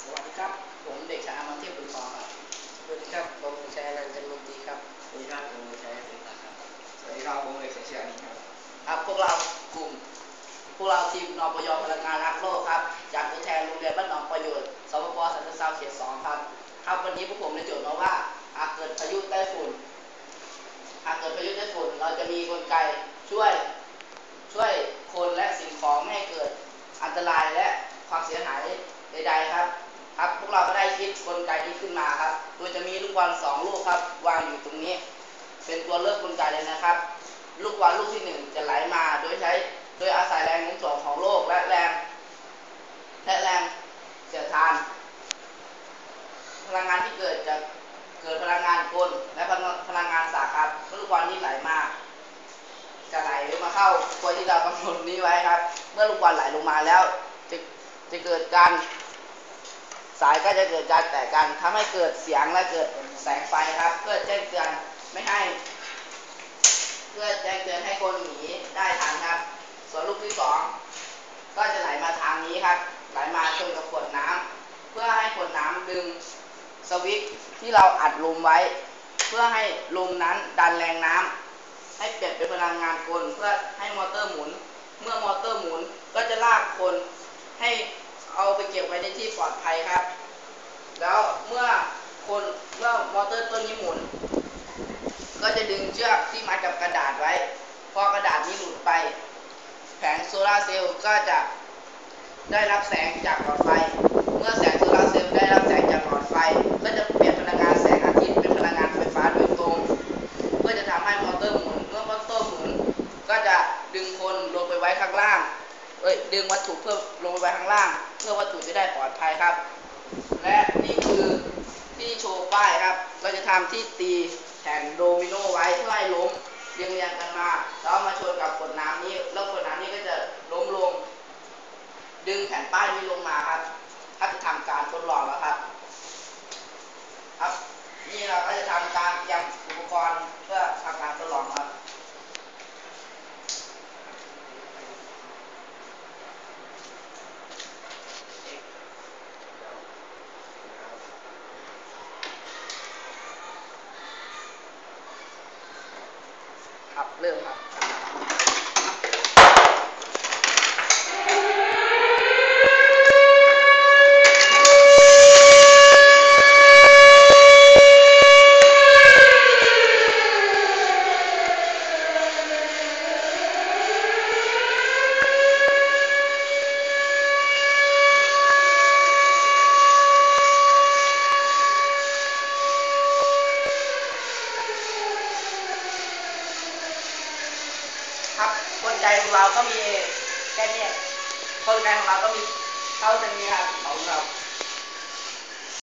สวัสดีครับ ผมเด็กชายอามันเทพบุญทองครับสวัสดีครับ ผมชัยอนันต์จันทร์มนตรีครับสวัสดีครับผมชัยศิริศักดิ์ครับ สวัสดีครับ ผมเอกเชียร์นี่ครับ ครับพวกเรากลุ่ม พวกเราทีมนปยพลังงานรักโลกครับ จากตัวแทนโรงเรียนบ้านหนองประโยชน์สปปสันติศาสตร์เขตสองครับ ครับวันนี้พวกผมในโจทย์มาว่าหากเกิดพายุใต้ฝุ่นหากเกิดพายุใต้ฝุ่นเราจะมีกลไกช่วย บอลสองลูกครับ วางอยู่ตรงนี้ เป็นตัวเลือกกลไกเลยนะครับ ลูกบอลลูกที่หนึ่งจะไหลมาโดยใช้โดยอาศัยแรงโน้มถ่วงของโลกและแรงและแรงเสียดทาน พลังงานที่เกิดจากเกิดพลังงานกลและพลังงานสากครับเมื่อลูกบอลนี้ไหลมาจะไหลมาเข้ากลวยที่เรากำหนดนี้ไว้ครับ เมื่อลูกบอลไหลลงมาแล้วจะจะเกิดการ สายก็จะเกิดการแตกกันทำให้เกิดเสียงและเกิดแสงไฟครับ เพื่อแจ้งเตือนไม่ให้ เพื่อแจ้งเตือนให้คนหนีได้ทันครับ ส่วนลูกที่สองก็จะไหลมาทางนี้ครับ ไหลมาชนกับขวดน้ำเพื่อให้ขวดน้ำดึงสวิตช์ที่เราอัดลมไว้ เพื่อให้ลมนั้นดันแรงน้ำให้เปลี่ยนเป็นพลังงานกลเพื่อให้มอเตอร์หมุน เมื่อมอเตอร์หมุนก็จะลากคนให้ เอาไปเก็บไว้ในที่ปลอดภัยครับ แล้วเมื่อคนเมื่อมอเตอร์ตัวนี้หมุน ก็จะดึงเชือกที่มัดกับกระดาษไว้ พอกระดาษนี้หลุดไป แผงโซลาร์เซลล์ก็จะได้รับแสงจาก ดึงวัตถุเพื่อลงไปไว้ข้างล่าง เพื่อวัตถุจะได้ปลอดภัยครับ และนี่คือที่โชว์ป้ายครับ เราจะทำที่ตีแผ่นโดมิโนไว้เพื่อให้ล้มเรียงเรียงกันมาแล้วมาชนกับขวดน้ำนี้ แล้วขวดน้ำนี้ก็จะล้มลง ดึงแผ่นป้ายนี้ลงมาครับ ถ้าจะทำการทดลองแล้วครับ ครับ นี่เราก็จะทำการเตรียมอุปกรณ์เพื่อทำการทดลองครับ ครับ เริ่มครับ ครับ ใจของเราก็มีแค่นี้คนใจของเราก็มีเท่านี้ครับของเรา